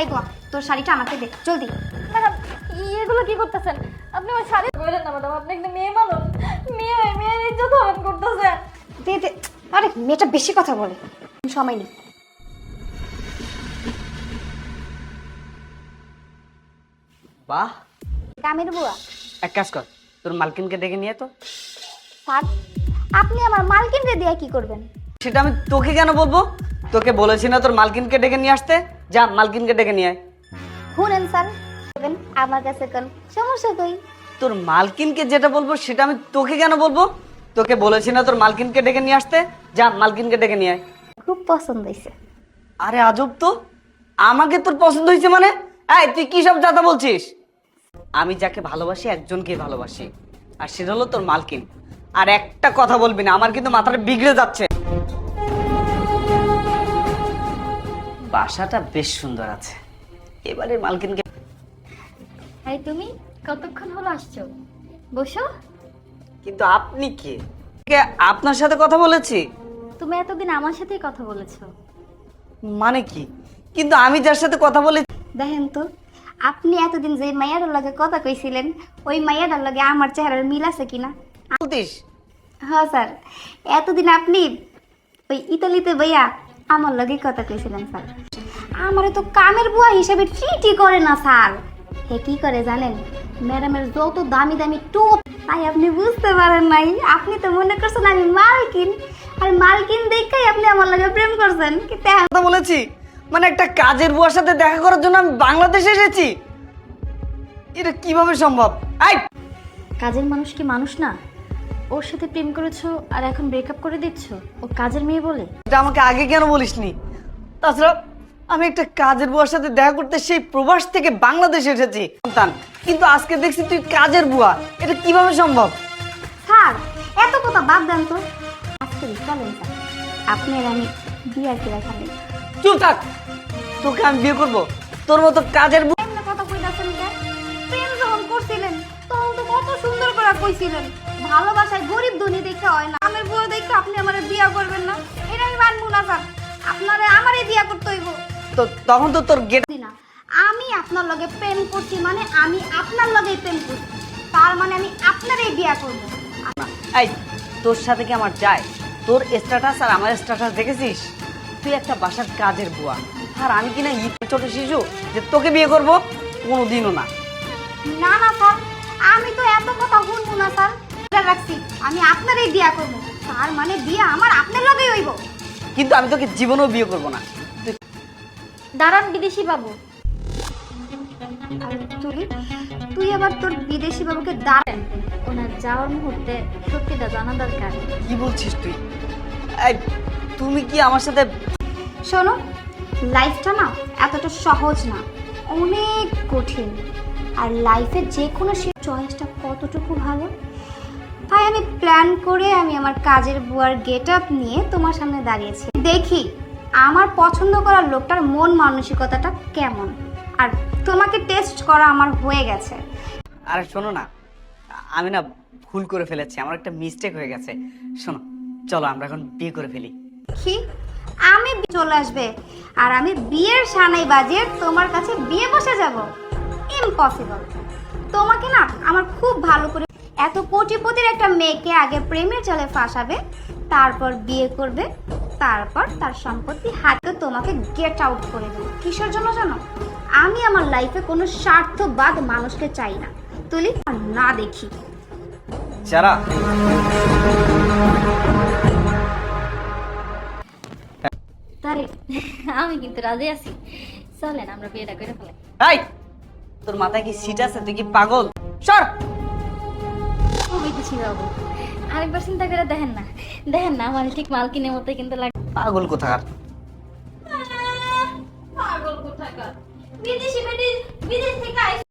এই দোয়া তোর শাড়িটা আমাকে দে জলদি। ম্যাডাম এগুলো কি করতেছেন? আপনি আমার শাড়ি বললেন না ম্যাডাম আপনি একটা মেয়ে মানুষ। মেয়ে হয়ে মেয়ের ইজ্জত হরণ করতেছেন। দে দে আরে মেয়েটা বেশি কথা বলে। সময় নেই। বাহ। কামের বুয়া। এক কাজ কর তোর মালকিনকে ডেকে নিয়ে তো। স্যার আপনি আমার মালকিনকে দিয়ে কি করবেন? সেটা আমি তোকে কেন বলব? তোকে বলেছি না তোর মালকিনকে ডেকে নিয়ে আসতে। যা মালকিনকে ডেকে নিয়ে আয়। শুনেন স্যার আমার কাছে কোন সমস্যা কই? তোর মালকিনকে যেটা বলব সেটা আমি তোকে কেন বলব? তোকে বলেছি না তোর মালকিনকে ডেকে নিয়ে আসতে? যা মালকিনকে ডেকে নিয়ে আয়। খুব পছন্দ হয়েছে আরে আজব তো। আমাকে তোর পছন্দ হয়েছে মানে? এই তুই কি সব জাতা বলছিস? আমি যাকে ভালোবাসি একজনকে ভালোবাসি। আর সেটা হলো তোর মালকিন। আর একটা কথা বলবি না আমার কিন্তু মাথাটা বিগড়ে যাচ্ছে। বাসাটা বেশ সুন্দর আছে। এবারে মালকিনকে এই তুমি কতক্ষণ হলো আসছো? বসো। কিন্তু আপনি কে? কে আপনার সাথে কথা বলেছি? তুমি এতদিন আমার সাথেই কথা বলেছ। মানে কি? কিন্তু আমি যার সাথে কথা বলেছি দেখেন তো আপনি এতদিন যে মাইয়াটার লগে কথা কইছিলেন ওই মাইয়াটার লগে আমার চেহারার মিল আছে কিনা? বলতিস? হ্যাঁ স্যার। এতদিন আপনি ওই ইতালিতে বইয়া আমার লগে কথা কইছিলেন স্যার। আমারে তো কামের বুয়া হিসেবে ট্রিটই করে না স্যার। হে কি করে জানেন? ম্যাডামের যত দামি দামি টোপ তাই আপনি বুঝতে পারেন নাই। আপনি তো মনে করছেন আমি মালকিন। আর মালকিন দেখেই আপনি আমার লগে প্রেম করছেন। এখন কথা বলেছি? মানে একটা কাজের বুয়ার সাথে দেখা করার জন্য আমি বাংলাদেশে এসেছি? এটা কীভাবে সম্ভব? আই কাজের মানুষ কি মানুষ না? ওর সাথে প্রেম করেছ আর এখন ব্রেকআপ করে দিচ্ছ? ও কাজের মেয়ে বলে? এটা আমাকে আগে কেন বলিসনি? তাছাড়া আমি একটা কাজের বুয়ার সাথে দেখা করতে সেই প্রবাস থেকে বাংলাদেশে এসেছি সন্তান। কিন্তু আজকে দেখছি তুই কাজের বুয়া। এটা কীভাবে সম্ভব? স্যার এত কথা বাদ দেন তো। আজকে চলেন স্যার। আপনি আর আমি বিয়ার কিরা খাবেন চুপ থাক। তোকে আমি বিয়ে করব। তোর মতো কাজের বুয়া কথা কইতাছেন কেন? প্রেম কত সুন্দর করে কইছিলেন। ভালোবাসায় গরিব ধনী দেখে হয় না। আমার বুয়া দেখে আপনি আমারে বিয়া করবেন না। এটা আমি মানবো না স্যার। আপনারে আমারে বিয়া করতে হইব। তো তখন তো তোর গেট না আমি আপনার লগে প্রেম করছি মানে আমি আপনার লগেই প্রেম করছি। তার মানে আমি আপনারই বিয়া করব। এই তোর সাথে কি আমার যায়? তোর স্ট্যাটাস আর আমার স্ট্যাটাস দেখেছিস? তুই একটা বাসার কাজের বুয়া। আর আমি কিনা ছোট শিশু যে তোকে বিয়ে করব? কোনোদিনও না। না না স্যার। আমি তো এত কথা শুনব না স্যার। রাখছি। আমি আপনারই বিয়া করব। তার মানে বিয়া আমার আপনার লগেই হইব। কিন্তু আমি তোকে জীবনেও বিয়ে করব না। দাঁড়ান বিদেশি বাবু। তুই তুই আবার তোর বিদেশি বাবুকে দাঁড়ান। ওনার যাওয়ার মুহূর্তে সত্যিটা জানা দরকার। কি বলছিস তুই? এই তুমি কি আমার সাথে শোনো লাইফটা না এতটা সহজ না অনেক কঠিন। আর লাইফে যে কোনো সে চয়েসটা কতটুকু ভালো? তাই আমি প্ল্যান করে আমি আমার কাজের বুয়ার গেট আপ নিয়ে তোমার সামনে দাঁড়িয়েছি। দেখি আমার পছন্দ করার লোকটার মন মানসিকতাটা কেমন। আর তোমাকে টেস্ট করা আমার হয়ে গেছে। আরে শোনো না আমি না ভুল করে ফেলেছি আমার একটা মিস্টেক হয়ে গেছে। শোনো চলো আমরা এখন বিয়ে করে ফেলি। কি আমি চলে আসবে আর আমি বিয়ের সানাই বাজিয়ে তোমার কাছে বিয়ে বসে যাব। ইম্পসিবল তোমাকে না আমার খুব ভালো করে এত কোটিপতির একটা মেয়েকে আগে প্রেমের জালে ফাঁসাবে তারপর বিয়ে করবে তারপর তার সম্পত্তি হাতে তোমাকে গেট আউট করে দেবে। কিসের জন্য জানো? আমি আমার লাইফে কোনো স্বার্থবাদ মানুষকে চাই না। তুলি না দেখি। যারা তারে আমি কিন্তু রাজি আছি। চলেন আমরা বিয়েটা করে ফেলাই। তোর মাথায় কি সিট আছে? তুই কি পাগল? সর! বাবু। আরেকবার চিন্তা করে দেখেন না। দেখেন না মানে ঠিক মালকিনের মতো কিন্তু লাগে পাগল কোথাকার? পাগল কোথাকার? বিদেশি থেকে